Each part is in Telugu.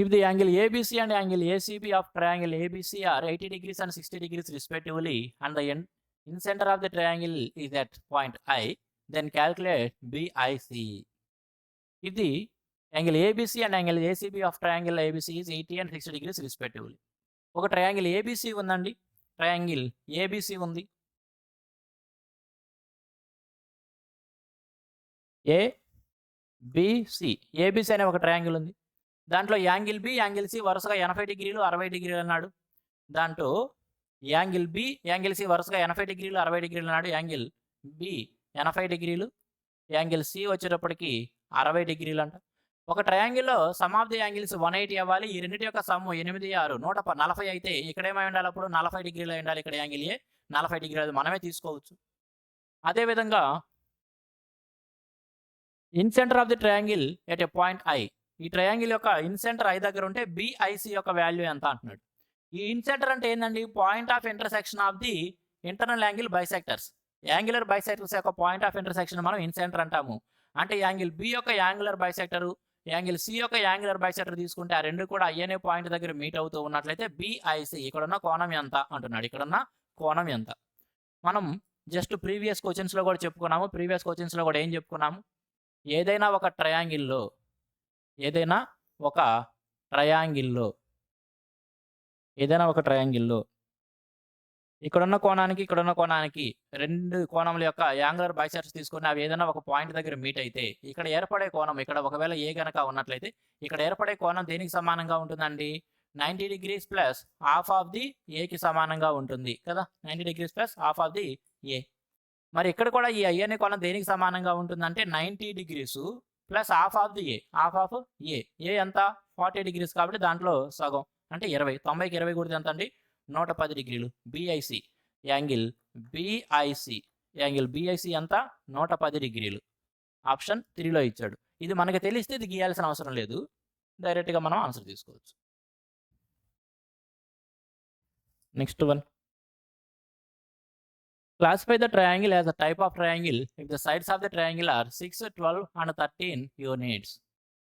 If the angle ABC and angle ACB of triangle ABC are 80 degrees and 60 degrees respectively, and the in, in center of the triangle is at point I, then calculate BIC. If the angle ABC and angle ACB of triangle ABC is 80 and 60 degrees respectively. ఒక ట్రయాంగిల్ ఏబిసి ఉందండి ట్రయాంగిల్ ఏబిసి ఉంది ఏ బిసి ఏబిసి అనే ఒక ట్రయాంగిల్ ఉంది దాంట్లో యాంగిల్ బి యాంగిల్ సి వరుసగా ఎనభై డిగ్రీలు అరవై డిగ్రీలు అన్నాడు. దాంట్లో యాంగిల్ బి యాంగిల్ సి వరుసగా ఎనభై డిగ్రీలు అరవై డిగ్రీలు అన్నాడు. యాంగిల్ బి ఎనభై డిగ్రీలు యాంగిల్ సి వచ్చేటప్పటికి అరవై డిగ్రీలు అంట. ఒక ట్రయాంగిల్లో sum of the angles one eighty అవ్వాలి. ఈ రెండింటి యొక్క సమ్ము ఎనిమిది ఆరు నూట నలభై అయితే ఇక్కడ ఏమై ఉండాలి అప్పుడు? నలభై డిగ్రీలు ఉండాలి ఇక్కడ యాంగిల్ ఏ. నలభై డిగ్రీలు మనమే తీసుకోవచ్చు. అదేవిధంగా incentre of the triangle at a point I. ఈ ట్రయాంగిల్ యొక్క ఇన్ సెంటర్ ఐ దగ్గర ఉంటే బిఐసి యొక్క వాల్యూ ఎంత అంటున్నాడు. ఈ ఇన్ సెంటర్ అంటే ఏంటండి point of intersection of the internal angle bisectors angular bisectors యొక్క పాయింట్ ఆఫ్ ఇంటర్సెక్షన్ మనం ఇన్ సెంటర్ అంటాము. అంటే యాంగిల్ బి యొక్క యాంగులర్ బైసెక్టర్ యాంగిల్ సి యొక్క యాంగులర్ బైసెక్టర్ తీసుకుంటే ఆ రెండు కూడా ఐఎన్ఏ పాయింట్ దగ్గర మీట్ అవుతూ ఉన్నట్లయితే బిఐసి ఇక్కడ ఉన్న కోణం ఎంత అంటున్నాడు. ఇక్కడ ఉన్న కోణం ఎంత. మనం జస్ట్ ప్రీవియస్ క్వశ్చన్స్లో కూడా చెప్పుకున్నాము. ప్రీవియస్ క్వశ్చన్స్లో కూడా ఏం చెప్పుకున్నాము? ఏదైనా ఒక ట్రయాంగిల్లో ఏదైనా ఒక ట్రయాంగిల్లో. ఏదైనా ఒక ట్రయాంగిల్లో. ఇక్కడున్న కోణానికి ఇక్కడున్న కోణానికి రెండు కోణముల యొక్క యాంగులర్ బైసెప్స్ తీసుకుని అవి ఏదైనా ఒక పాయింట్ దగ్గర మీట్ అయితే ఇక్కడ ఏర్పడే కోణం ఇక్కడ ఒకవేళ ఏ గనక ఉన్నట్లయితే ఇక్కడ ఏర్పడే కోణం దేనికి సమానంగా ఉంటుందండి? Ninety degrees plus half of the ఏకి సమానంగా ఉంటుంది కదా? Ninety degrees plus half of the A. మరి ఇక్కడ కూడా ఈ ఐఎన్ఏ కోణం దేనికి సమానంగా ఉంటుందంటే ninety degrees plus half of the A. Half of A. A ఎంత? ఫార్టీ డిగ్రీస్ కాబట్టి దాంట్లో సగం. అంటే ఇరవై. తొంభైకి ఇరవై కూడా ఎంత అండి? నూట పది డిగ్రీలు. BIC angle BIC angle BIC ఎంత? నూట పది డిగ్రీలు. ఆప్షన్ త్రీలో ఇచ్చాడు. ఇది మనకి తెలిస్తే ఇది గీయాల్సిన అవసరం లేదు. డైరెక్ట్గా మనం ఆన్సర్ తీసుకోవచ్చు. Next one. Classify the triangle as a type of triangle if the sides of the triangle are six twelve and thirteen units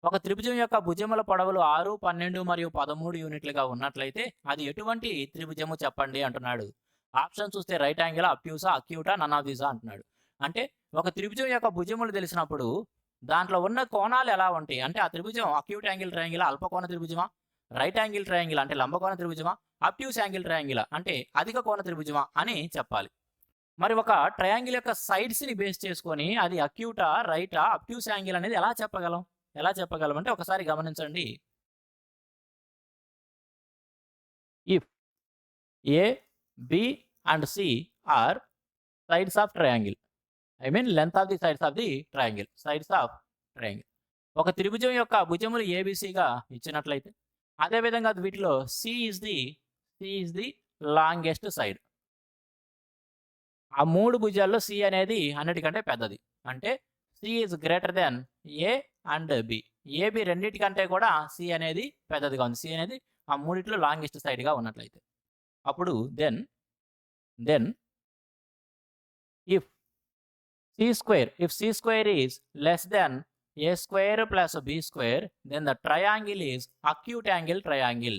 ఒక త్రిభుజం యొక్క భుజముల పొడవులు ఆరు పన్నెండు మరియు పదమూడు యూనిట్లుగా ఉన్నట్లయితే అది ఎటువంటి త్రిభుజము చెప్పండి అంటున్నాడు. ఆప్షన్ చూస్తే రైట్ యాంగిల్ అప్యూసా అక్యూటా నన్ ఆఫ్ అంటున్నాడు. అంటే ఒక త్రిభుజం యొక్క భుజములు తెలిసినప్పుడు దాంట్లో ఉన్న కోణాలు ఎలా ఉంటాయి? అంటే ఆ త్రిభుజం అక్యూట్ యాంగిల్ ట్రయాంగిల్ అల్పకోణ త్రిభుజమా? రైట్ యాంగిల్ ట్రయాంగిల్ అంటే లంబకోణ త్రిభుజమా? అప్యూస్ యాంగిల్ ట్రయాంగిల్ అంటే అధిక కోణ త్రిభుజమా అని చెప్పాలి. మరి ఒక ట్రయాంగిల్ యొక్క సైడ్స్ని బేస్ చేసుకొని అది అక్యూటా రైటా అప్యూస్ యాంగిల్ అనేది ఎలా చెప్పగలం? ఎలా చెప్పగలం అంటే ఒకసారి గమనించండి. If A B and C are sides of triangle I mean length of the sides of the triangle sides of triangle ఒక త్రిభుజం యొక్క భుజములు ఏబిసిగా ఇచ్చినట్లయితే అదేవిధంగా వీటిలో C is the C is the longest side ఆ మూడు భుజాల్లో సి అనేది అన్నిటికంటే పెద్దది. అంటే C is greater than A and B. AB రెండింటికంటే కూడా సి అనేది పెద్దదిగా ఉంది. సి అనేది ఆ మూడిట్లో లాంగెస్ట్ సైడ్గా ఉన్నట్లయితే. అప్పుడు then then if C square if C square is less than A square plus B square then the triangle is acute angle triangle.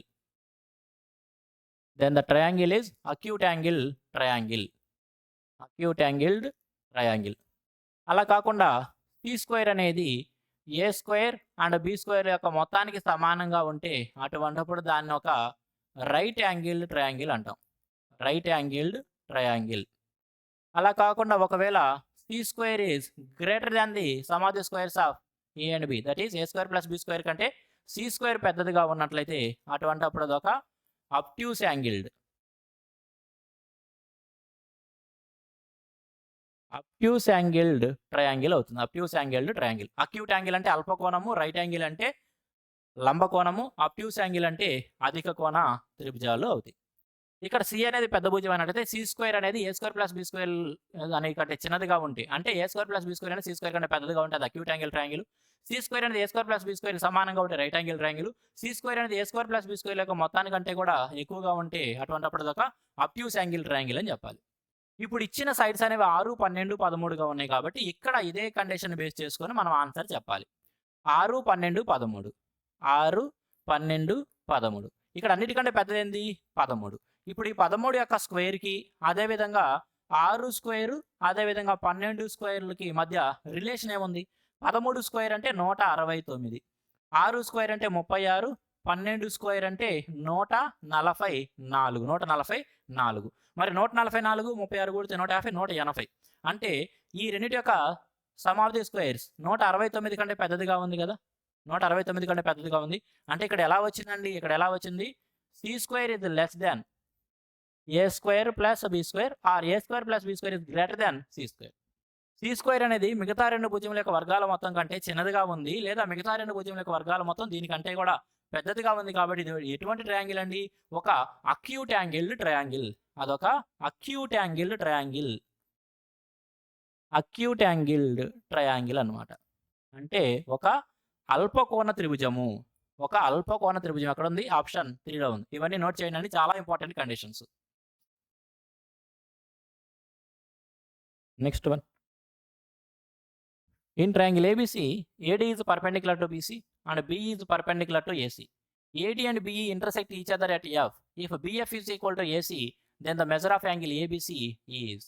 Then the triangle is acute angle triangle. Acute angled triangle. అలా కాకుండా సి స్క్వేర్ అనేది A square and B square యొక్క మొత్తానికి సమానంగా ఉంటే అటువంటిప్పుడు దాన్ని ఒక రైట్ యాంగిల్డ్ ట్రయాంగిల్ అంటాం. Right angled triangle. అలా కాకుండా ఒకవేళ C square is greater than the sum of the squares of A and B. That is A square plus B square కంటే సి స్క్వేర్ పెద్దదిగా ఉన్నట్లయితే అటువంటిప్పుడు అది ఒక obtuse angled obtuse angled triangle అవుతుంది. Obtuse angled triangle. Acute angle అంటే అల్పకోణము రైట్ యాంగిల్ అంటే లంబకోణము అప్యూస్ యాంగిల్ అంటే అధిక కోణ త్రిభుజాలు అవుతాయి. ఇక్కడ సి అనేది పెద్ద భుజం అన్నట్టయితే సి స్క్వేర్ అనేది A square plus B square అనే కంటే చిన్నదిగా ఉంటాయి అంటే A square plus B square అనేది సి స్క్వేర్ కంటే పెద్దదిగా ఉంటుంది acute angle triangle. C square అనేది A square plus B square సమానంగా ఉంటే right angle triangle. C square అనేది A square plus B square యొక్క మొత్తానికంటే కూడా ఎక్కువగా ఉంటే అటువంటిప్పుడు ఒక అప్యూస్ యాంగిల్ ట్రయాంగిల్ అని చెప్పాలి. ఇప్పుడు ఇచ్చిన సైడ్స్ అనేవి ఆరు పన్నెండు పదమూడుగా ఉన్నాయి కాబట్టి ఇక్కడ ఇదే కండిషన్ బేస్ చేసుకొని మనం ఆన్సర్ చెప్పాలి. ఆరు పన్నెండు పదమూడు. ఆరు పన్నెండు పదమూడు. ఇక్కడ అన్నిటికంటే పెద్దదేంది? పదమూడు. ఇప్పుడు ఈ పదమూడు యొక్క స్క్వేర్కి అదేవిధంగా ఆరు స్క్వేరు అదేవిధంగా పన్నెండు స్క్వేర్లకి మధ్య రిలేషన్ ఏముంది? పదమూడు స్క్వేర్ అంటే నూట అరవై తొమ్మిది. ఆరు స్క్వేర్ అంటే ముప్పై ఆరు పన్నెండు స్క్వేర్ అంటే నూట నలభై నాలుగు నూట నలభై నాలుగు. మరి నూట నలభై నాలుగు ముప్పై ఆరు కూడితే నూట యాభై నూట ఎనభై. అంటే ఈ రెండింటి యొక్క సమ్ ఆఫ్ ది స్క్వేర్స్ నూట అరవై తొమ్మిది కంటే పెద్దదిగా ఉంది కదా? నూట అరవై తొమ్మిది కంటే పెద్దదిగా ఉంది. అంటే ఇక్కడ ఎలా వచ్చిందండి? ఇక్కడ ఎలా వచ్చింది? C square is less than A square plus B square or A square plus B square is greater than C square C square అనేది మిగతా రెండు భుజముల యొక్క వర్గాల మొత్తం కంటే చిన్నదిగా ఉంది లేదా మిగతా రెండు భుజముల యొక్క వర్గాల మొత్తం దీనికంటే కూడా పెద్దదిగా ఉంది కాబట్టి ఇది ఎటువంటి ట్రయాంగిల్ అండి? ఒక అక్యూట్ యాంగిల్ ట్రయాంగిల్ అదొక acute angle triangle acute angled triangle అన్నమాట. అంటే ఒక అల్పకోణ త్రిభుజము. ఒక అల్పకోణ త్రిభుజం ఎక్కడ ఉంది ఆప్షన్ త్రీలో ఉంది. ఇవన్నీ నోట్ చేయండి. చాలా important conditions next one in triangle ABC AD is perpendicular to BC and B is perpendicular to AC AD and BE intersect each other at F if BF is equal to AC then the measure of angle ABC is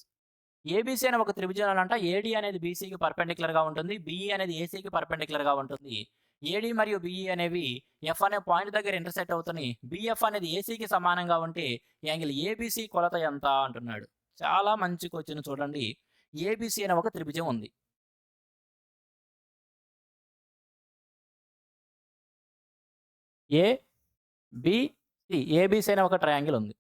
ABC అనే ఒక త్రిభుజం అంట ఏడీ అనేది బీసీకి పర్పెండిక్యులర్గా ఉంటుంది బిఈ అనేది ఏసీకి పర్పెండిక్యులర్గా ఉంటుంది. ఏడీ మరియు బిఈ అనేవి ఎఫ్ అనే పాయింట్ దగ్గర ఇంటర్సెక్ట్ అవుతున్నాయి. బిఎఫ్ అనేది ఏసీకి సమానంగా ఉంటే యాంగిల్ ఏబీసీ కొలత ఎంత అంటున్నాడు. చాలా మంచి క్వశ్చన్ చూడండి. ఏబీసీ అనే ఒక త్రిభుజం ఉంది. ఏ బి సి ఏబిసి అనే ఒక ట్రయాంగిల్ ఉంది.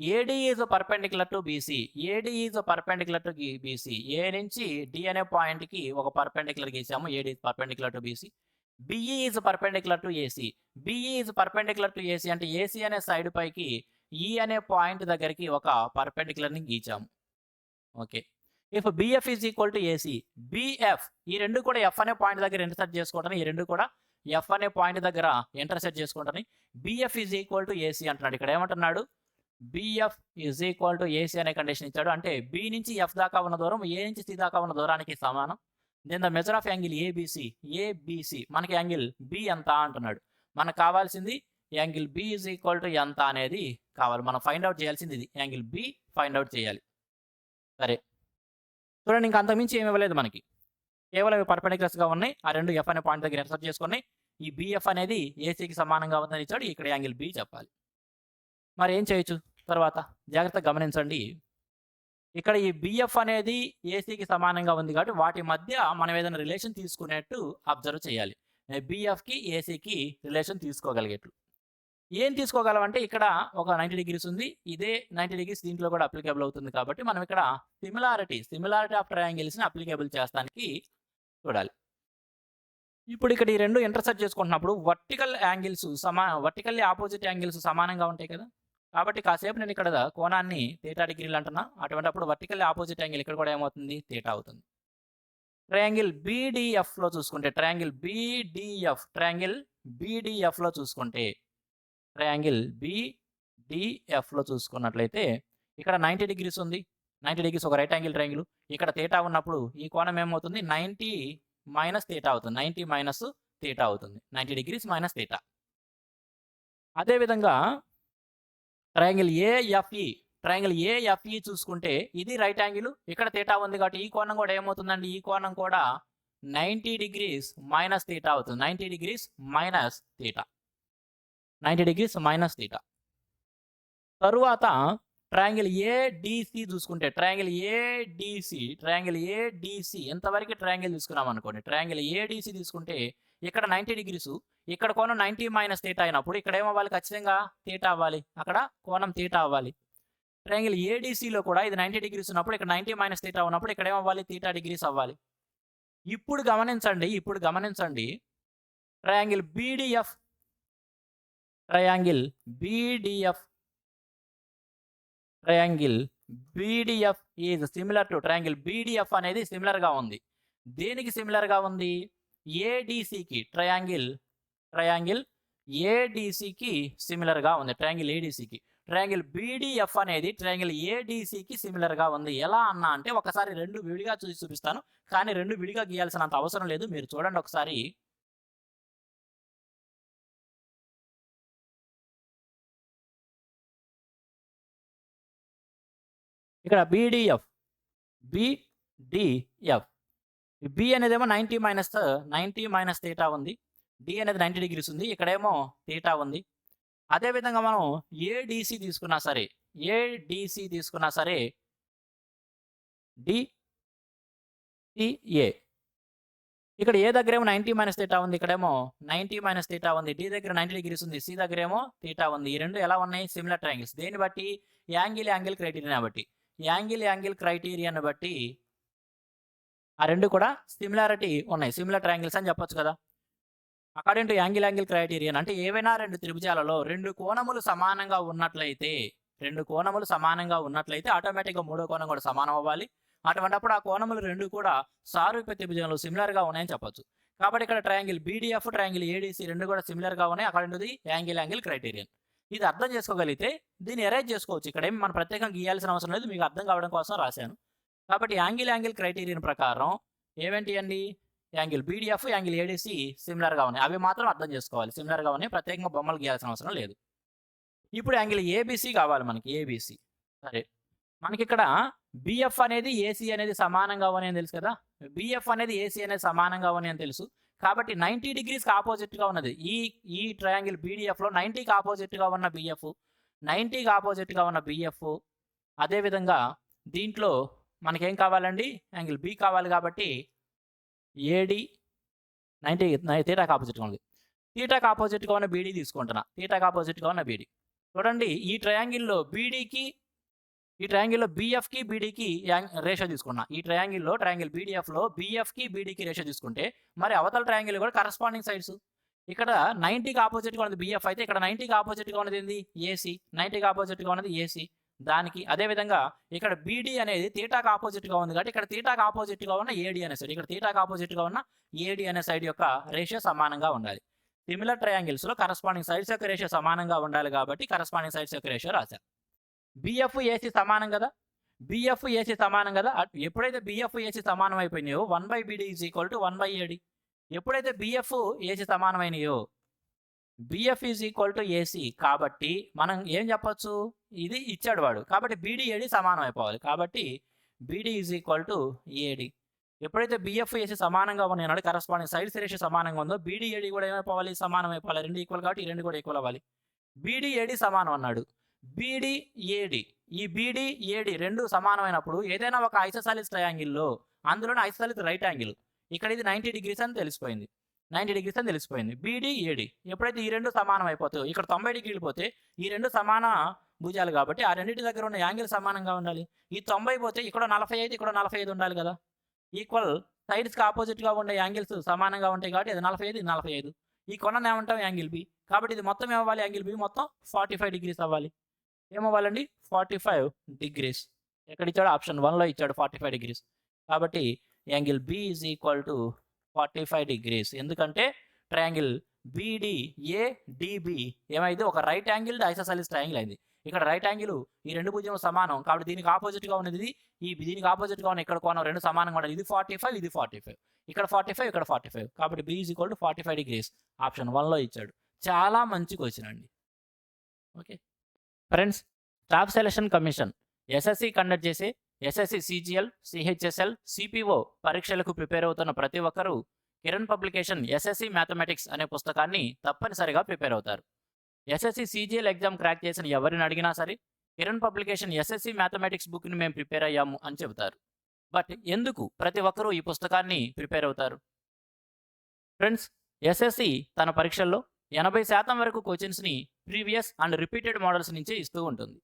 AD is perpendicular to BC AD is perpendicular to BC A నుంచి డి అనే పాయింట్కి ఒక పర్పెండిక్యులర్ గీసాము. AD is perpendicular to BC BE is perpendicular to AC BE is perpendicular to AC అంటే ఏసీ అనే సైడ్ పైకి ఈ అనే పాయింట్ దగ్గరికి ఒక పర్పెండిక్యులర్ని గీచాము. Okay if BF is equal to AC BF ఈ రెండు కూడా ఎఫ్ అనే పాయింట్ దగ్గర ఇంటర్సెక్ట్ చేసుకోవటం ఈ రెండు కూడా ఎఫ్ అనే పాయింట్ దగ్గర ఇంటర్సెక్ట్ చేసుకుంటాను BF is equal to AC అంటున్నాడు. ఇక్కడ ఏమంటున్నాడు? BF is equal to AC అనే కండిషన్ ఇచ్చాడు. అంటే బి నుంచి ఎఫ్ దాకా ఉన్న దూరం ఏ నుంచి సి దాకా ఉన్న దూరానికి సమానం. Then the measure of angle ABC ABC మనకి యాంగిల్ బి ఎంత అంటున్నాడు. మనకు కావాల్సింది angle B is equal to ఎంత అనేది కావాలి. మనం ఫైండ్ అవుట్ చేయాల్సింది ఇది. యాంగిల్ బి ఫైండ్ అవుట్ చేయాలి. సరే. చూడండి ఇంకా అంతకుమించి ఏమి ఇవ్వలేదు మనకి. కేవలం ఇవి పర్పెండిక్యులర్స్గా ఉన్నాయి. ఆ రెండు ఎఫ్ అనే పాయింట్ దగ్గర ఇంటర్సెక్ట్ చేసుకొని ఈ బిఎఫ్ అనేది ఏసీకి సమానంగా ఉందని ఇచ్చాడు. ఇక్కడ యాంగిల్ బి చెప్పాలి. మరి ఏం చేయొచ్చు? తర్వాత జాగ్రత్తగా గమనించండి. ఇక్కడ ఈ బిఎఫ్ అనేది ఏసీకి సమానంగా ఉంది కాబట్టి వాటి మధ్య మనం ఏదైనా రిలేషన్ తీసుకునేట్టు అబ్జర్వ్ చేయాలి. బిఎఫ్కి ఏసీకి రిలేషన్ తీసుకోగలిగేట్లు ఏం తీసుకోగలమంటే ఇక్కడ ఒక నైంటీ డిగ్రీస్ ఉంది. ఇదే నైంటీ డిగ్రీస్ దీంట్లో కూడా అప్లికేబుల్ అవుతుంది కాబట్టి మనం ఇక్కడ సిమిలారిటీ సిమిలారిటీ ఆఫ్ ట్రయాంగిల్స్ని అప్లికేబుల్ చేస్తానికి చూడాలి. ఇప్పుడు ఇక్కడ ఈ రెండు ఇంటర్సెక్ట్ చేసుకుంటున్నప్పుడు వర్టికల్ యాంగిల్స్ సమా వర్టికల్లీ ఆపోజిట్ యాంగిల్స్ సమానంగా ఉంటాయి కదా? కాబట్టి కాసేపు నేను ఇక్కడ కోణాన్ని తేటా డిగ్రీలు అంటున్నా. అటువంటి అప్పుడు వర్టికల్ ఆపోజిట్ యాంగిల్ ఇక్కడ కూడా ఏమవుతుంది? తేటా అవుతుంది. ట్రయాంగిల్ బీడిఎఫ్లో చూసుకుంటే ట్రయాంగిల్ బీడిఎఫ్ ట్రయాంగిల్ బీడిఎఫ్లో చూసుకుంటే ట్రయాంగిల్ బీడిఎఫ్లో చూసుకున్నట్లయితే ఇక్కడ నైంటీ డిగ్రీస్ ఉంది. నైంటీ డిగ్రీస్ ఒక రైట్ యాంగిల్ ట్రయాంగిల్ ఇక్కడ తేటా ఉన్నప్పుడు ఈ కోణం ఏమవుతుంది? నైంటీ మైనస్ తేటా అవుతుంది. నైంటీ మైనస్ తేటా అవుతుంది. నైంటీ డిగ్రీస్ మైనస్ తేటా అదేవిధంగా triangle AFE e. Triangle AFE e చూసుకుంటే ఇది రైట్ యాంగిల్ ఇక్కడ తేటా ఉంది కాబట్టి ఈ కోణం కూడా ఏమవుతుందండి? ఈ కోణం కూడా నైంటీ డిగ్రీస్ మైనస్ తీటా అవుతుంది. Ninety degrees minus theta ninety degrees minus theta తరువాత ట్రయాంగిల్ ఏడిసి చూసుకుంటే ట్రయాంగిల్ ఏడిసి ట్రయాంగిల్ ఏడిసి ఎంతవరకు ట్రయాంగిల్ తీసుకున్నాం అనుకోండి ట్రయాంగిల్ ఏడిసి తీసుకుంటే ఇక్కడ నైంటీ డిగ్రీస్ ఇక్కడ కోణం నైంటీ మైనస్ తీటా అయినప్పుడు ఇక్కడ ఏమవ్వాలి ఖచ్చితంగా తీటా అవ్వాలి. అక్కడ కోణం తీటా అవ్వాలి. ట్రయాంగిల్ ఏడీసీలో కూడా ఇది నైంటీ డిగ్రీస్ ఉన్నప్పుడు ఇక్కడ నైంటీ మైనస్ తీటా ఉన్నప్పుడు ఇక్కడ ఏమవ్వాలి తీటా డిగ్రీస్ అవ్వాలి. ఇప్పుడు గమనించండి ఇప్పుడు గమనించండి. Triangle BDF triangle BDF triangle BDF is similar to triangle BDF అనేది సిమిలర్గా ఉంది. దేనికి సిమిలర్గా ఉంది? ఏడీసీకి ట్రయాంగిల్ ట్రయాంగిల్ ఏడీసీకి సిమిలర్గా ఉంది. ట్రయాంగిల్ ఏడీసీకి ట్రయాంగిల్ బీడిఎఫ్ అనేది ట్రయాంగిల్ ఏడీసీకి సిమిలర్గా ఉంది. ఎలా అన్నా అంటే ఒకసారి రెండు విడిగా చూసి చూపిస్తాను. కానీ రెండు విడిగా గీయాల్సినంత అవసరం లేదు. మీరు చూడండి ఒకసారి. ఇక్కడ BDF BDF B అనేదేమో ninety minus ninety minus theta ఉంది. డి అనేది నైంటీ డిగ్రీస్ ఉంది. ఇక్కడేమో థీటా ఉంది. అదేవిధంగా మనం ఏడిసి తీసుకున్నా సరే ఏడిసి తీసుకున్నా సరే డిఏ ఇక్కడ ఏ దగ్గర ఏమో నైంటీ మైనస్ థీటా ఉంది. ఇక్కడేమో నైంటీ మైనస్ థీటా ఉంది. డి దగ్గర నైంటీ డిగ్రీస్ ఉంది. సి దగ్గర ఏమో థీటా ఉంది. ఈ రెండు ఎలా ఉన్నాయి? సిమిలర్ ట్రయాంగిల్స్ దేన్ని బట్టి? యాంగిల్ యాంగిల్ క్రైటీరియా బట్టి. యాంగిల్ యాంగిల్ క్రైటీరియాను బట్టి ఆ రెండు కూడా సిమిలారిటీ ఉన్నాయి. సిమిలర్ ట్రయాంగిల్స్ అని చెప్పొచ్చు కదా. According to angle angle criterion అంటే ఏవైనా రెండు త్రిభుజాలలో రెండు కోణములు సమానంగా ఉన్నట్లయితే రెండు కోణములు సమానంగా ఉన్నట్లయితే ఆటోమేటిక్గా మూడో కోణం కూడా సమానం అవ్వాలి. అటువంటిప్పుడు ఆ కోణములు రెండు కూడా సారూప్య త్రిభుజంలో సిమిలర్గా ఉన్నాయని చెప్పొచ్చు. కాబట్టి ఇక్కడ ట్రయాంగిల్ బీడీఎఫ్ ట్రయాంగిల్ ఏడీసీ రెండు కూడా సిమిలర్గా ఉన్నాయి according to the angle angle criterion ఇది అర్థం చేసుకోగలిగితే దీన్ని ఎరేజ్ చేసుకోవచ్చు. ఇక్కడ ఏమి మనం ప్రత్యేకంగా గీయాల్సిన అవసరం లేదు. మీకు అర్థం కావడం కోసం రాశాను. కాబట్టి యాంగిల్ యాంగిల్ క్రైటీరియన్ ప్రకారం ఏవేంటి అండి? యాంగిల్ బీడిఎఫ్ యాంగిల్ ఏడీసీ సిమిలర్గా ఉన్నాయి. అవి మాత్రం అర్థం చేసుకోవాలి. సిమిలర్గా ఉన్నాయి. ప్రత్యేకంగా బొమ్మలు గీయాల్సిన అవసరం లేదు. ఇప్పుడు యాంగిల్ ఏబీసీ కావాలి మనకి. ఏబీసీ సరే. మనకి ఇక్కడ బిఎఫ్ అనేది ఏసీ అనేది సమానంగా ఉన్నాయని అని తెలుసు కదా? బిఎఫ్ అనేది ఏసీ అనేది సమానంగా ఉన్నాయని అని తెలుసు. కాబట్టి నైంటీ డిగ్రీస్కి ఆపోజిట్గా ఉన్నది. ఈ ఈ ట్రయాంగిల్ బీడిఎఫ్లో నైంటీకి ఆపోజిట్గా ఉన్న బిఎఫ్ నైంటీకి ఆపోజిట్గా ఉన్న బిఎఫ్ అదేవిధంగా దీంట్లో మనకేం కావాలండి? యాంగిల్ బి కావాలి కాబట్టి ఏడి నైంటీ తీటాకి ఆపోజిట్గా ఉంది. తీటాకి ఆపోజిట్గా ఉన్న బీడీ తీసుకుంటున్నా. తీటాకి ఆపోజిట్గా ఉన్న బీడీ చూడండి ఈ ట్రయాంగిల్లో బీడీకి ఈ ట్రయాంగిల్లో బీఎఫ్కి బీడీకి రేషియో తీసుకున్నా. ఈ ట్రయాంగిల్లో ట్రయాంగిల్ బీడీఎఫ్లో బీఎఫ్కి బీడీకి రేషియో తీసుకుంటే మరి అవతల ట్రయాంగిల్ కూడా కరస్పాండింగ్ సైడ్స్ ఇక్కడ నైంటీకి ఆపోజిట్గా ఉన్నది బీఎఫ్ అయితే ఇక్కడ నైంటీకి ఆపోజిట్గా ఉన్నది ఏంది? ఏసీ నైంటీకి ఆపోజిట్గా ఉన్నది ఏసీ దానికి అదేవిధంగా ఇక్కడ బీడీ అనేది తీటాకు ఆపోజిట్గా ఉంది కాబట్టి ఇక్కడ తీటాకు ఆపోజిట్గా ఉన్న ఏడి అనే సైడ్ ఇక్కడ తీటాకు ఆపోజిట్గా ఉన్న ఏడి అనే సైడ్ యొక్క రేషియో సమానంగా ఉండాలి. సిమిలర్ ట్రయాంగిల్స్లో కరస్పాండింగ్ సైడ్స్ యొక్క రేషియో సమానంగా ఉండాలి కాబట్టి కరస్పాండింగ్ సైడ్స్ యొక్క రేషియో రాశారు. బిఎఫ్ ఏసీ సమానం కదా? బిఎఫ్ ఏసీ సమానం కదా? ఎప్పుడైతే బిఎఫ్ ఏసీ సమానం అయిపోయినాయో one by BD is equal to one by AD ఎప్పుడైతే BF AC సమానమైనయో BF is equal to AC కాబట్టి మనం ఏం చెప్పొచ్చు? ఇది ఇచ్చాడు వాడు. కాబట్టి బీడీ ఏడి సమానం అయిపోవాలి. కాబట్టి BD is equal to AD ఎప్పుడైతే బిఎఫ్ ఏసీ సమానంగా ఉన్నాయన్నాడు కరస్పాండింగ్ సైడ్స్ రేషియో సమానంగా ఉందో బీడీ ఏడి కూడా ఏమైపోవాలి? సమానం అయిపోవాలి. రెండు ఈక్వల్ కాబట్టి ఈ రెండు కూడా ఈక్వల్ అవ్వాలి. బీడీ ఏడి సమానం అన్నాడు. బీడీ ఏడి ఈ బీడీ ఏడి రెండు సమానమైనప్పుడు ఏదైనా ఒక ఐసోసాలిస్ ట్రయాంగిల్లో అందులోనే ఐసోసాలిస్ రైట్ యాంగిల్ ఇక్కడ ఇది నైంటీ డిగ్రీస్ అని తెలిసిపోయింది. నైంటీ డిగ్రీస్ అని తెలిసిపోయింది. బీడీ ఏడి ఎప్పుడైతే ఈ రెండు సమానం అయిపోతాయో ఇక్కడ తొంభై డిగ్రీలు పోతే ఈ రెండు సమాన భుజాలు కాబట్టి ఆ రెండింటి దగ్గర ఉన్న యాంగిల్ సమానంగా ఉండాలి. ఈ తొంభై పోతే ఇక్కడ నలభై ఐదు ఇక్కడ నలభై ఐదు ఉండాలి కదా. ఈక్వల్ సైడ్స్కి ఆపోజిట్గా ఉండే యాంగిల్స్ సమానంగా ఉంటాయి కాబట్టి అది నలభై ఐదు ఇది నలభై ఐదు. ఈ కొనను ఏమంటాం? Angle B. కాబట్టి ఇది మొత్తం ఏమవ్వాలి? యాంగిల్ బి మొత్తం ఫార్టీ ఫైవ్ డిగ్రీస్ అవ్వాలి. ఏమవ్వాలండి? Forty five degrees. ఎక్కడ ఇచ్చాడు? ఆప్షన్ వన్లో ఇచ్చాడు ఫార్టీ ఫైవ్ డిగ్రీస్. కాబట్టి angle B is equal to forty five degrees. ఎందుకంటే ట్రయాంగిల్ బీడి డిబి ఏమైంది? ఒక రైట్ యాంగిల్ ఐసోసాలిస్ ట్రయాంగిల్ అయింది. ఇక్కడ రైట్ యాంగిల్ ఈ రెండు భుజం సమానం. కాబట్టి దీనికి ఆపోజిట్గా ఉన్నది ఇది. ఈ దీనికి ఆపోజిట్గా ఉన్న ఇక్కడ కోణం? రెండు సమానంగా ఉండాలి. ఇది ఫార్టీ ఫైవ్ ఇది ఫార్టీ ఫైవ్. ఇక్కడ ఫార్టీ ఫైవ్ ఇక్కడ ఫార్టీ ఫైవ్. కాబట్టి B is equal to forty five degrees. Option వన్లో ఇచ్చాడు. చాలా మంచి క్వశ్చన్ అండి. Okay. Friends staff selection commission SSC conduct చేసే ఎస్ఎస్సి సిజిఎల్ సిహెచ్ఎస్ఎల్ సిపిఓ పరీక్షలకు ప్రిపేర్ అవుతున్న ప్రతి ఒక్కరూ కిరణ్ పబ్లికేషన్ ఎస్ఎస్సి మ్యాథమెటిక్స్ అనే పుస్తకాన్ని తప్పనిసరిగా ప్రిపేర్ అవుతారు. ఎస్ఎస్సి సిజిఎల్ ఎగ్జామ్ క్రాక్ చేసిన ఎవరిని అడిగినా సరే కిరణ్ పబ్లికేషన్ ఎస్ఎస్సి మ్యాథమెటిక్స్ బుక్ని మేము ప్రిపేర్ అయ్యాము అని చెబుతారు. బట్ ఎందుకు ప్రతి ఒక్కరూ ఈ పుస్తకాన్ని ప్రిపేర్ అవుతారు? ఫ్రెండ్స్ ఎస్ఎస్సి తన పరీక్షల్లో ఎనభై శాతం వరకు క్వశ్చన్స్ని ప్రీవియస్ అండ్ రిపీటెడ్ మోడల్స్ నుంచే ఇస్తూ ఉంటుంది.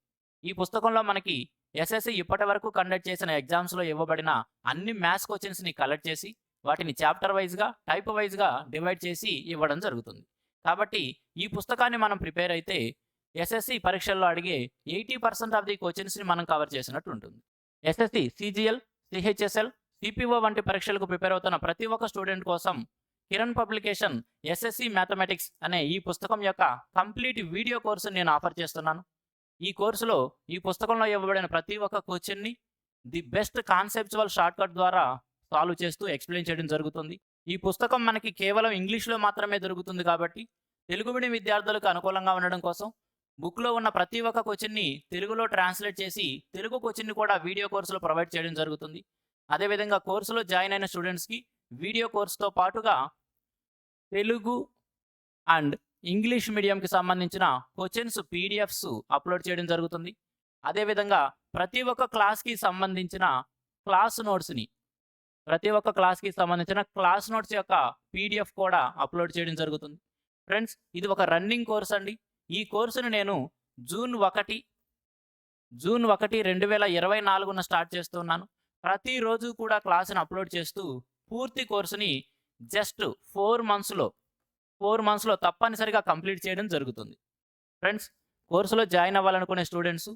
ఈ పుస్తకంలో మనకి ఎస్ఎస్సి ఇప్పటి వరకు కండక్ట్ చేసిన ఎగ్జామ్స్లో ఇవ్వబడిన అన్ని మ్యాథ్స్ క్వశ్చన్స్ని కలెక్ట్ చేసి వాటిని చాప్టర్ వైజ్గా టైప్ వైజ్గా డివైడ్ చేసి ఇవ్వడం జరుగుతుంది. కాబట్టి ఈ పుస్తకాన్ని మనం ప్రిపేర్ అయితే ఎస్ఎస్సి పరీక్షల్లో అడిగే ఎయిటీ పర్సెంట్ ఆఫ్ ది క్వశ్చన్స్ని మనం కవర్ చేసినట్టు ఉంటుంది. ఎస్ఎస్సి సిజిఎల్ సిహెచ్ఎస్ఎల్ సిపిఓ వంటి పరీక్షలకు ప్రిపేర్ అవుతున్న ప్రతి ఒక్క స్టూడెంట్ కోసం కిరణ్ పబ్లికేషన్ ఎస్ఎస్సి మ్యాథమెటిక్స్ అనే ఈ పుస్తకం యొక్క కంప్లీట్ వీడియో కోర్సు నేను ఆఫర్ చేస్తున్నాను. ఈ కోర్సులో ఈ పుస్తకంలో ఇవ్వబడిన ప్రతి ఒక్క క్వశ్చన్ని ది బెస్ట్ కాన్సెప్చువల్ షార్ట్కట్ ద్వారా సాల్వ్ చేస్తూ ఎక్స్ప్లెయిన్ చేయడం జరుగుతుంది. ఈ పుస్తకం మనకి కేవలం ఇంగ్లీష్లో మాత్రమే దొరుకుతుంది కాబట్టి తెలుగు మీడియం విద్యార్థులకు అనుకూలంగా ఉండడం కోసం బుక్లో ఉన్న ప్రతి ఒక్క క్వశ్చన్ని తెలుగులో ట్రాన్స్లేట్ చేసి తెలుగు క్వశ్చన్ని కూడా వీడియో కోర్సులో ప్రొవైడ్ చేయడం జరుగుతుంది. అదేవిధంగా కోర్సులో జాయిన్ అయిన స్టూడెంట్స్కి వీడియో కోర్సుతో పాటుగా తెలుగు అండ్ ఇంగ్లీష్ మీడియంకి సంబంధించిన క్వశ్చన్స్ పీడిఎఫ్స్ అప్లోడ్ చేయడం జరుగుతుంది. అదేవిధంగా ప్రతి ఒక్క క్లాస్కి సంబంధించిన క్లాస్ నోట్స్ని ప్రతి ఒక్క క్లాస్కి సంబంధించిన క్లాస్ నోట్స్ యొక్క పీడిఎఫ్ కూడా అప్లోడ్ చేయడం జరుగుతుంది. ఫ్రెండ్స్ ఇది ఒక రన్నింగ్ కోర్స్ అండి. ఈ కోర్సును నేను జూన్ ఒకటి జూన్ ఒకటి రెండు వేల ఇరవై నాలుగున స్టార్ట్ చేస్తున్నాను ప్రతిరోజు కూడా క్లాసును అప్లోడ్ చేస్తూ పూర్తి కోర్సుని జస్ట్ ఫోర్ మంత్స్లో ఫోర్ మంత్స్లో తప్పనిసరిగా కంప్లీట్ చేయడం జరుగుతుంది. ఫ్రెండ్స్ కోర్సులో జాయిన్ అవ్వాలనుకునే స్టూడెంట్స్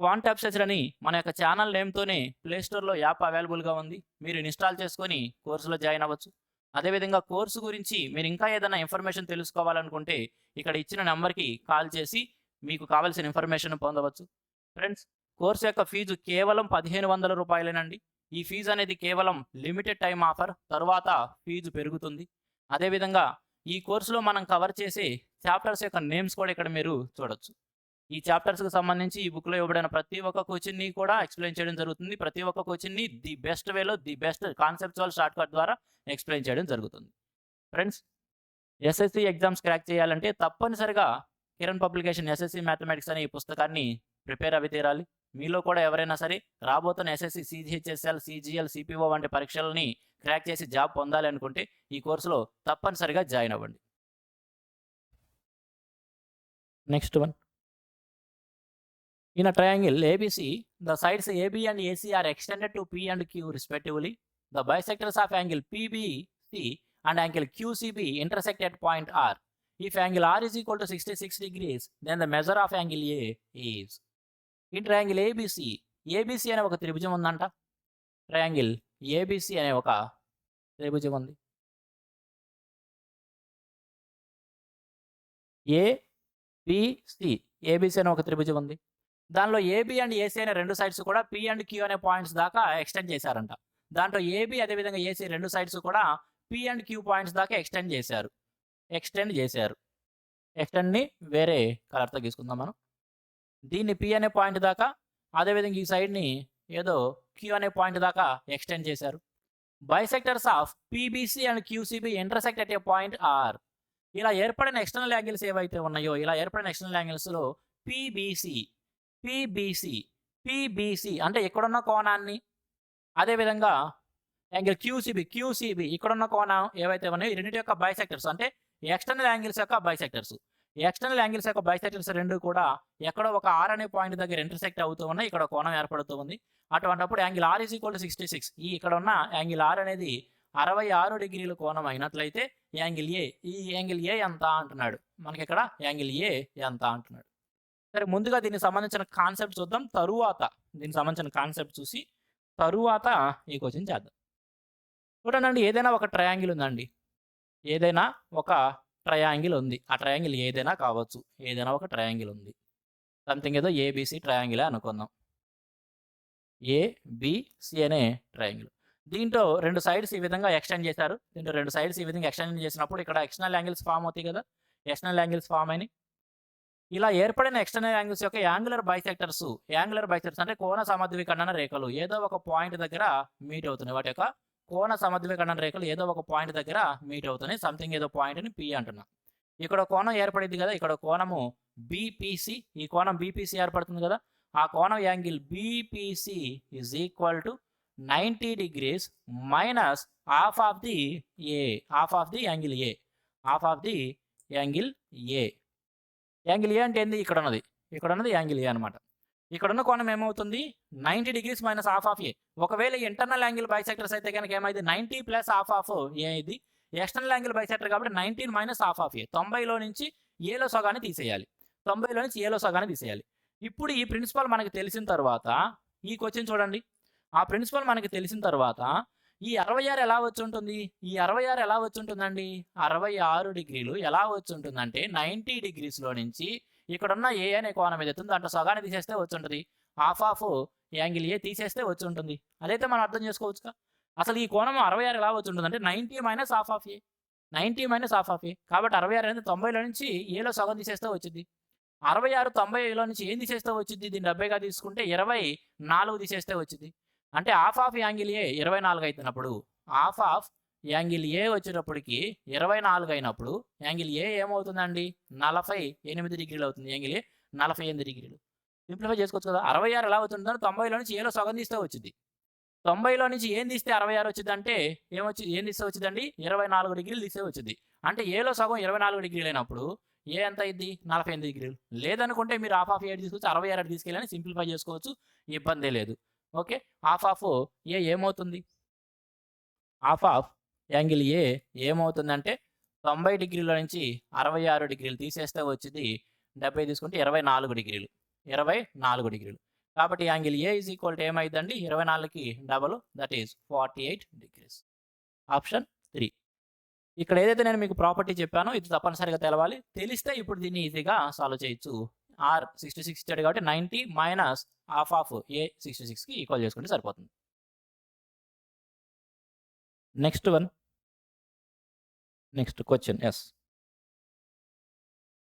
క్వాంట్ అప్సెచర్ అని మన యొక్క ఛానల్ నేమ్తోనే ప్లేస్టోర్లో యాప్ అవైలబుల్గా ఉంది. మీరు ఇన్స్టాల్ చేసుకొని కోర్సులో జాయిన్ అవ్వచ్చు. అదేవిధంగా కోర్సు గురించి మీరు ఇంకా ఏదైనా ఇన్ఫర్మేషన్ తెలుసుకోవాలనుకుంటే ఇక్కడ ఇచ్చిన నెంబర్కి కాల్ చేసి మీకు కావలసిన ఇన్ఫర్మేషన్ పొందవచ్చు. ఫ్రెండ్స్ కోర్సు యొక్క ఫీజు కేవలం పదిహేను వందల రూపాయలేనండి. ఈ ఫీజు అనేది కేవలం లిమిటెడ్ టైం ఆఫర్ తర్వాత ఫీజు పెరుగుతుంది. అదేవిధంగా ఈ కోర్సులో మనం కవర్ చేసే చాప్టర్స్ యొక్క నేమ్స్ కూడా ఇక్కడ మీరు చూడొచ్చు. ఈ చాప్టర్స్కి సంబంధించి ఈ బుక్లో ఇవ్వబడిన ప్రతి ఒక్క క్వశ్చన్ని కూడా ఎక్స్ప్లెయిన్ చేయడం జరుగుతుంది. ప్రతి ఒక్క క్వశ్చన్ని ది బెస్ట్ వేలో the best conceptual short cut ద్వారా ఎక్స్ప్లెయిన్ చేయడం జరుగుతుంది. ఫ్రెండ్స్ ఎస్ఎస్సి ఎగ్జామ్స్ క్రాక్ చేయాలంటే తప్పనిసరిగా కిరణ్ పబ్లికేషన్ ఎస్ఎస్సి మ్యాథమెటిక్స్ అనే ఈ పుస్తకాన్ని ప్రిపేర్ అవి తీరాలి. మీలో కూడా ఎవరైనా సరే రాబోతున్న ఎస్ఎస్సి సిజిహెచ్ఎస్ఎల్ సిజిఎల్ సిపిఓ వంటి పరీక్షలని క్రాక్ చేసి జాబ్ పొందాలి అనుకుంటే ఈ కోర్సులో తప్పనిసరిగా జాయిన్ అవ్వండి. Next one in triangle ABC the sides AB and AC are extended to P and Q respectively the bisectors of angle PBC and angle QCB intersect at point R if angle R is equal to sixty six degrees then the measure of angle A is ఈ ట్రయాంగిల్ ఏబీసీ ఏబీసీ అనే ఒక త్రిభుజం ఉందంట. ట్రయాంగిల్ ఏబిసి అనే ఒక త్రిభుజం ఉంది. ఏబిసి ఏబీసీ ఏబిసి అనే ఒక త్రిభుజం ఉంది. దానిలో ఏబి అండ్ ఏసీ అనే రెండు సైడ్స్ కూడా పి అండ్ క్యూ అనే పాయింట్స్ దాకా ఎక్స్టెండ్ చేశారంట. దాంట్లో ఏబి అదేవిధంగా ఏసీ రెండు సైడ్స్ కూడా పి అండ్ క్యూ పాయింట్స్ దాకా ఎక్స్టెండ్ చేశారు. ఎక్స్టెండ్ చేశారు. ఎక్స్టెండ్ని వేరే కలర్తో తీసుకుందాం మనం. దీన్ని పి అనే పాయింట్ దాకా అదేవిధంగా ఈ సైడ్ని ఏదో క్యూ అనే పాయింట్ దాకా ఎక్స్టెండ్ చేశారు. Bisectors of PBC and QCB intersect at a point R ఇలా ఏర్పడిన ఎక్స్టర్నల్ యాంగిల్స్ ఏవైతే ఉన్నాయో ఇలా ఏర్పడిన ఎక్స్టర్నల్ యాంగిల్స్లో పీబీసీ పీబీసీ పీబీసీ అంటే ఇక్కడున్న కోణాన్ని అదేవిధంగా యాంగిల్ క్యూసీబీ క్యూసీబీ ఇక్కడున్న కోణం ఏవైతే ఉన్నాయో ఈ రెండింటి యొక్క బైసెక్టర్స్ అంటే ఎక్స్టర్నల్ యాంగిల్స్ యొక్క బైసెక్టర్స్ ఎక్స్టర్నల్ యాంగిల్స్ యొక్క బైసెక్టర్స్ రెండు కూడా ఎక్కడో ఒక ఆర్ అనే పాయింట్ దగ్గర ఇంటర్సెక్ట్ అవుతూ ఉన్నాయి. ఇక్కడ కోణం ఏర్పడుతూ ఉంది. అటువంటిప్పుడు angle R is equal to sixty six ఈ ఇక్కడ ఉన్న యాంగిల్ ఆర్ అనేది అరవై ఆరు డిగ్రీల కోణం అయినట్లయితే యాంగిల్ ఏ ఈ యాంగిల్ ఏ ఎంత అంటున్నాడు? మనకి ఇక్కడ యాంగిల్ ఏ ఎంత అంటున్నాడు? సరే ముందుగా దీనికి సంబంధించిన కాన్సెప్ట్ చూద్దాం. తరువాత దీనికి సంబంధించిన కాన్సెప్ట్ చూసి తరువాత ఈ క్వశ్చన్ చేద్దాం. చూడండి ఏదైనా ఒక ట్రయాంగిల్ ఉందండి. ఏదైనా ఒక ట్రయాంగిల్ ఉంది. ఆ ట్రయాంగిల్ ఏదైనా కావచ్చు. ఏదైనా ఒక ట్రయాంగిల్ ఉంది. సంథింగ్ ఏదో ఏబిసి ట్రయాంగిలే అనుకుందాం. ఏబిసి అనే ట్రయాంగిల్. దీంట్లో రెండు సైడ్స్ ఈ విధంగా ఎక్స్టెండ్ చేశారు. దీంట్లో రెండు సైడ్స్ ఈ విధంగా ఎక్స్టెండ్ చేసినప్పుడు ఇక్కడ ఎక్స్టర్నల్ యాంగిల్స్ ఫామ్ అవుతాయి కదా? ఎక్స్టర్నల్ యాంగిల్స్ ఫామ్ అయినాయి. ఇలా ఏర్పడిన ఎక్స్టర్నల్ యాంగిల్స్ యొక్క యాంగులర్ బైసెక్టర్స్ యాంగులర్ బైసెక్టర్స్ అంటే కోణ సమద్వికరణన రేఖలు ఏదో ఒక పాయింట్ దగ్గర మీట్ అవుతున్నాయి. వాటి యొక్క కోణ సమద్వికరణ రేఖలు ఏదో ఒక పాయింట్ దగ్గర మీట్ అవుతున్నాయి. సంథింగ్ ఏదో పాయింట్ అని పి అంటున్నా. ఇక్కడ కోణం ఏర్పడింది కదా ఇక్కడ కోణము బీపీసీ ఈ కోణం బీపీసీ ఏర్పడుతుంది కదా ఆ కోణం angle BPC is equal to ninety degrees minus half of the A half of the angle A half of the angle A angle A అంటే ఏంది? ఇక్కడ ఉన్నది. ఇక్కడ ఉన్నది యాంగిల్ ఏ అనమాట ఇక్కడ ఉన్న కోణం ఏమవుతుంది? Ninety degrees minus half of A. ఒకవేళ ఇంటర్నల్ యాంగిల్ బైసెక్టర్స్ అయితే కనుక ఏమైంది? Ninety plus half of A ఇది? ఎక్స్టర్నల్ యాంగిల్ బైసెక్టర్ కాబట్టి nineteen minus half of A. తొంభైలో నుంచి ఏలో సగాన్ని తీసేయాలి. తొంభైలో నుంచి ఏలో సగాన్ని తీసేయాలి. ఇప్పుడు ఈ ప్రిన్సిపల్ మనకి తెలిసిన తర్వాత ఈ క్వశ్చన్ చూడండి. ఆ ప్రిన్సిపల్ మనకి తెలిసిన తర్వాత ఈ అరవై ఆరు ఎలా వచ్చి ఉంటుంది? ఈ అరవై ఆరు ఎలా వచ్చి ఉంటుందండి? అరవై ఆరు డిగ్రీలు ఎలా వచ్చి ఉంటుందంటే నైంటీ డిగ్రీస్లో నుంచి ఇక్కడున్న ఏ అనే కోణం ఏదైతే దాంట్లో సగాన్ని తీసేస్తే వచ్చుంటుంది. హాఫ్ ఆఫ్ యాంగిల్ ఏ తీసేస్తే వచ్చి ఉంటుంది అదైతే మనం అర్థం చేసుకోవచ్చుగా? అసలు ఈ కోణం అరవై ఆరు ఎలా వచ్చి ఉంటుంది అంటే ninety minus half of A ninety minus half of A కాబట్టి అరవై ఆరు అనేది తొంభైలో నుంచి ఏలో సగం తీసేస్తే వచ్చింది. అరవై ఆరు తొంభైలో నుంచి ఏం తీసేస్తే వచ్చింది? దీన్ని డెబ్బైగా తీసుకుంటే ఇరవై నాలుగు తీసేస్తే వచ్చింది. అంటే హాఫ్ ఆఫ్ యాంగిల్ ఏ ఇరవై నాలుగు అవుతున్నప్పుడు హాఫ్ ఆఫ్ యాంగిల్ ఏ వచ్చేటప్పటికి ఇరవై నాలుగు అయినప్పుడు యాంగిల్ ఏ ఏమవుతుందండి? నలభై ఎనిమిది డిగ్రీలు అవుతుంది యాంగిల్ ఏ నలభై ఎనిమిది డిగ్రీలు. సింప్లిఫై చేసుకోవచ్చు కదా. అరవై ఆరు ఎలా అవుతుందో తొంభైలో నుంచి ఏలో సగం తీస్తే వచ్చింది. తొంభైలో నుంచి ఏం తీస్తే అరవై ఆరు వచ్చింది అంటే ఏమొచ్చి ఏం తీస్తే వచ్చిందండి? ఇరవై నాలుగు డిగ్రీలు తీస్తే వచ్చింది. అంటే ఏలో సగం ఇరవై నాలుగు డిగ్రీలు అయినప్పుడు ఏ ఎంత అయింది? నలభై ఎనిమిది డిగ్రీలు. లేదనుకుంటే మీరు హాఫ్ ఆఫ్ ఏడు తీసుకొచ్చి అరవై ఆరు తీసుకెళ్ళని సింప్లిఫై చేసుకోవచ్చు. ఇబ్బంది లేదు. ఓకే? హాఫ్ ఆఫ్ ఏ ఏమవుతుంది? హాఫ్ ఆఫ్ యాంగిల్ ఏ ఏమవుతుందంటే తొంభై డిగ్రీల నుంచి అరవై ఆరు డిగ్రీలు తీసేస్తే వచ్చింది డెబ్బై తీసుకుంటే ఇరవై నాలుగు డిగ్రీలు ఇరవై నాలుగు డిగ్రీలు. కాబట్టి angle A is equal to ఏమైందండి? ఇరవై నాలుగుకి double that is forty eight degrees option three ఇక్కడ ఏదైతే నేను మీకు ప్రాపర్టీ చెప్పానో ఇది తప్పనిసరిగా తెలవాలి. తెలిస్తే ఇప్పుడు దీన్ని ఈజీగా సాల్వ్ చేయొచ్చు. ఆర్ సిక్స్టీ సిక్స్ ఇచ్చాడు కాబట్టి ninety minus half of A sixty సిక్స్కి ఈక్వల్ చేసుకుంటే సరిపోతుంది. Next one next question is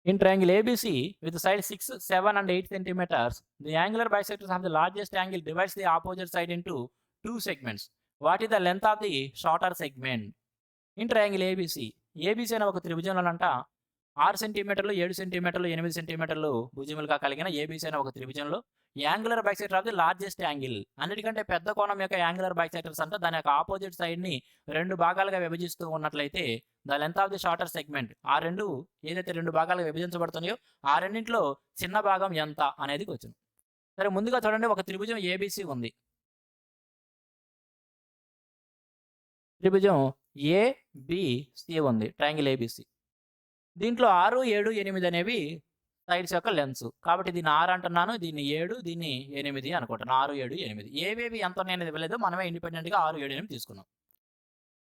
in triangle ABC with side six seven and eight centimeters the angular bisectors of the largest angle divides the opposite side in to two segments what is the length of the shorter segment in triangle ABC ABC అనే ఒక త్రిభుజంలో అంట ఆరు సెంటీమీటర్లు ఏడు సెంటీమీటర్లు ఎనిమిది సెంటీమీటర్లు భుజములుగా కలిగిన ఏబీసీ అనే ఒక త్రిభుజంలో angular bisector of the largest angle అన్నిటికంటే పెద్ద కోణం యొక్క యాంగులర్ బైసెక్టర్స్ అంటే దాని యొక్క ఆపోజిట్ సైడ్ని రెండు భాగాలుగా విభజిస్తూ ఉన్నట్లయితే the length of the shorter segment ఆ రెండు ఏదైతే రెండు భాగాలుగా విభజించబడుతున్నాయో ఆ రెండింటిలో చిన్న భాగం ఎంత అనేది క్వశ్చన్ సరే ముందుగా చూడండి ఒక త్రిభుజం ఏబీసీ ఉంది. త్రిభుజం ఏబిసి ఉంది. ట్రయాంగిల్ ఏబీసీ దీంట్లో ఆరు ఏడు ఎనిమిది అనేవి సైడ్స్ యొక్క లెన్స్ కాబట్టి దీన్ని ఆరు అంటున్నాను దీన్ని ఏడు దీన్ని ఎనిమిది అనుకుంటాను ఆరు ఏడు ఎనిమిది. ఏవేవి ఎంత ఉన్నాయనేది ఇవ్వలేదు మనమే ఇండిపెండెంట్గా ఆరు ఏడు ఎనిమిది తీసుకున్నాం.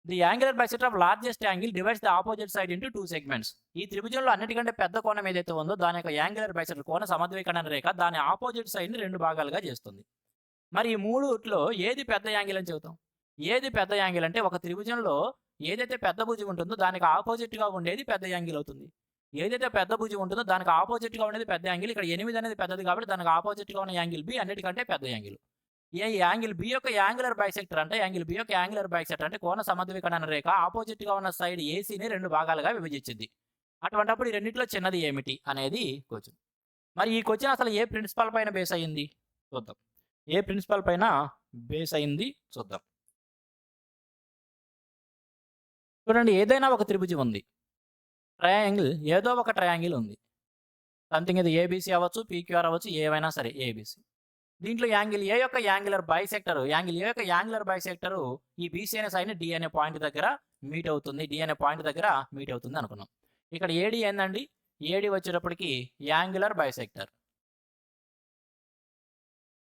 The angular bisector of largest angle divides the opposite side into two segments ఈ త్రిభుజంలో అన్నిటికంటే పెద్ద కోణం ఏదైతే ఉందో దాని యొక్క యాంగులర్ బైసెక్టర్ కోణ సమద్వీకరణ రేఖ దాని ఆపోజిట్ సైడ్ని రెండు భాగాలుగా చేస్తుంది. మరి ఈ మూడుట్లో ఏది పెద్ద యాంగిల్ అని చెబుతాం? ఏది పెద్ద యాంగిల్ అంటే ఒక త్రిభుజంలో ఏదైతే పెద్ద భుజం ఉంటుందో దానికి ఆపోజిట్గా ఉండేది పెద్ద యాంగిల్ అవుతుంది. ఏదైతే పెద్ద భుజం ఉంటుందో దానికి ఆపోజిట్గా ఉండేది పెద్ద యాంగిల్. ఇక్కడ ఎనిమిది అనేది పెద్దది కాబట్టి దానికి ఆపోజిట్గా ఉన్న యాంగిల్ బి అన్నిటికంటే పెద్ద యాంగిల్. ఏ యాంగిల్ బి యొక్క యాంగులర్ బైసెక్టర్ అంటే యాంగిల్ బి యొక్క యాంగులర్ బైసెక్టర్ అంటే కోణ సమద్వికరణ రేఖ ఆపోజిట్గా ఉన్న సైడ్ ఏసీని రెండు భాగాలుగా విభజించింది. అటువంటప్పుడు ఈ రెండింటిలో చిన్నది ఏమిటి అనేది క్వశ్చన్. మరి ఈ క్వశ్చన్ అసలు ఏ ప్రిన్సిపల్ పైన బేస్ అయ్యింది చూద్దాం. ఏ ప్రిన్సిపల్ పైన బేస్ అయింది? చూద్దాం. చూడండి ఏదైనా ఒక త్రిభుజం ఉంది. ట్రయాంగిల్ ఏదో ఒక ట్రయాంగిల్ ఉంది. సంథింగ్ ఇది ఏబీసీ అవ్వచ్చు పీక్యూఆర్ అవ్వచ్చు ఏవైనా సరే ఏబీసీ దీంట్లో యాంగిల్ ఏ యొక్క యాంగులర్ బైసెక్టర్ యాంగిల్ ఏ యొక్క యాంగులర్ బైసెక్టర్ ఈ బీసీ అనే సైన్ డి అనే పాయింట్ దగ్గర మీట్ అవుతుంది. డి అనే పాయింట్ దగ్గర మీట్ అవుతుంది అనుకున్నాం. ఇక్కడ ఏడి ఏందండి? ఏడి వచ్చేటప్పటికి యాంగులర్ బైసెక్టర్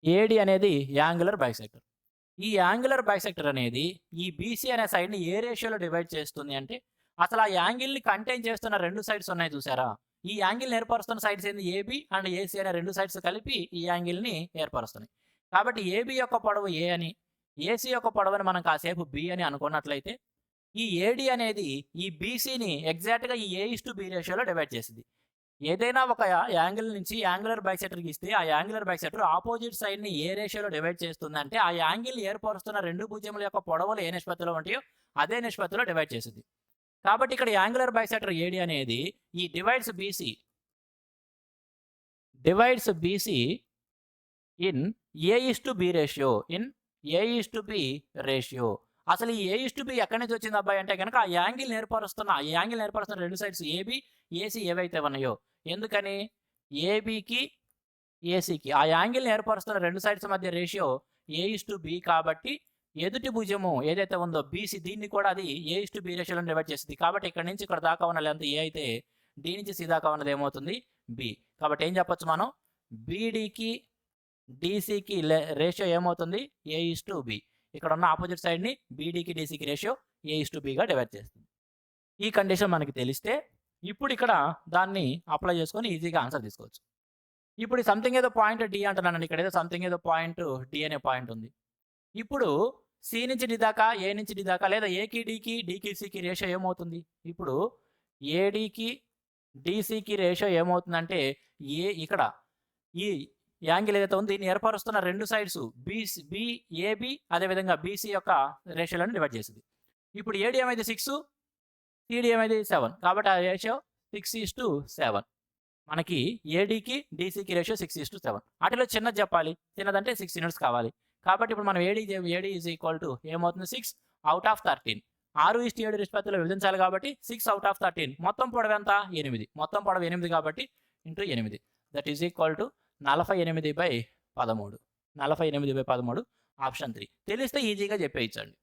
ఏడి అనేది యాంగులర్ బైసెక్టర్ ఈ యాంగులర్ బైసెక్టర్ అనేది ఈ బీసీ అనే సైడ్ని ఏ రేషియోలో డివైడ్ చేస్తుంది అంటే అసలు ఆ యాంగిల్ని కంటైన్ చేస్తున్న రెండు సైడ్స్ ఉన్నాయి చూసారా? ఈ యాంగిల్ ఏర్పరుస్తున్న సైడ్స్ ఏంది? ఏబి అండ్ ఏసీ అనే రెండు సైడ్స్ కలిపి ఈ యాంగిల్ని ఏర్పరుస్తున్నాయి. కాబట్టి ఏబి యొక్క పొడవు ఏ అని ఏసీ యొక్క పొడవుని మనం కాసేపు బి అని అనుకున్నట్లయితే ఈ ఏడి అనేది ఈ బీసీని ఎగ్జాక్ట్గా ఈ ఏ ఇస్ టు బి రేషియోలో డివైడ్ చేసింది. ఏదైనా ఒక యాంగిల్ నుంచి యాంగులర్ బైసెక్టర్కి ఇస్తే ఆ యాంగులర్ బైసెక్టర్ ఆపోజిట్ సైడ్ని ఏ రేషియోలో డివైడ్ చేస్తుందంటే ఆ యాంగిల్ ఏర్పరుస్తున్న రెండు భుజముల యొక్క పొడవులు ఏ నిష్పత్తిలో ఉంటాయో అదే నిష్పత్తిలో డివైడ్ చేసింది. కాబట్టి ఇక్కడ యాంగులర్ బైసెక్టర్ ఏడి అనేది ఈ divides BC divides BC in A is to B ratio in A is to B ratio. అసలు ఈ ఏ ఇష్టు బి ఎక్కడి నుంచి వచ్చింది అబ్బాయి అంటే కనుక ఆ యాంగిల్ ఏర్పరుస్తున్న ఆ యాంగిల్ ఏర్పరుస్తున్న రెండు సైడ్స్ ఏబి ఏసీ ఏవైతే ఉన్నాయో. ఎందుకని? ఏబికి ఏసీకి ఆ యాంగిల్ ఏర్పరుస్తున్న రెండు సైడ్స్ మధ్య రేషియో ఏ ఇష్టు బి కాబట్టి ఎదుటి భుజము ఏదైతే ఉందో బీసీ దీన్ని కూడా అది ఏ ఇష్టు బి రేషియోలో డివైడ్ చేస్తుంది. కాబట్టి ఇక్కడ నుంచి ఇక్కడ దాకా ఉన్న లెంత్ ఏ అయితే డి నుంచి సి దాకా ఉన్నది ఏమవుతుంది? బి కాబట్టి ఏం చెప్పొచ్చు మనం? బీడీకి డీసీకి రేషియో ఏమవుతుంది? ఏ ఇష్టు బి ఇక్కడ ఉన్న ఆపోజిట్ సైడ్ని బీడీకి డీసీకి రేషియో ఏ ఇస్ టు బీగా డివైడ్ చేస్తుంది. ఈ కండిషన్ మనకి తెలిస్తే ఇప్పుడు ఇక్కడ దాన్ని అప్లై చేసుకొని ఈజీగా ఆన్సర్ తీసుకోవచ్చు. ఇప్పుడు సంథింగ్ ఏదో పాయింట్ డి అంటున్నాను ఇక్కడ ఏదో సంథింగ్ ఏదో పాయింట్ డి అనే పాయింట్ ఉంది. ఇప్పుడు సి నుంచి డి దాకా ఏ నుంచి డి దాకా లేదా ఏకి డికి డికి సికి రేషియో ఏమవుతుంది? ఇప్పుడు ఏడికి డిసికి రేషియో ఏమవుతుందంటే ఏ ఇక్కడ ఈ యాంగిల్ ఏదైతే ఉంది దీన్ని ఏర్పరుస్తున్న రెండు సైడ్స్ బీసీ బి ఏబి అదేవిధంగా బీసీ యొక్క రేషియోలను డివైడ్ చేసింది. ఇప్పుడు ఏడి ఏమైంది సిక్స్ సిడి ఏమైంది సెవెన్ కాబట్టి ఆ ratio six is to seven మనకి ఏడీకి డీసీకి ratio six is to seven వాటిలో చిన్నది చెప్పాలి. చిన్నదంటే సిక్స్ యూనిట్స్ కావాలి. కాబట్టి ఇప్పుడు మనం AD AD is equal to ఏమవుతుంది? సిక్స్ అవుట్ ఆఫ్ థర్టీన్ ఆరు ఈస్ట్ ఏడు నిష్పత్తిలో విభజించాలి కాబట్టి సిక్స్ అవుట్ ఆఫ్ థర్టీన్ మొత్తం పొడవు ఎంత? ఎనిమిది. మొత్తం పొడవు ఎనిమిది కాబట్టి ఇంటూ ఎనిమిది. దట్ ఈజ్ ఈక్వల్ టు నలభై ఎనిమిది బై పదమూడు. నలభై ఎనిమిది బై పదమూడు ఆప్షన్ త్రీ. తెలిస్తే ఈజీగా చెప్పేయచ్చండి.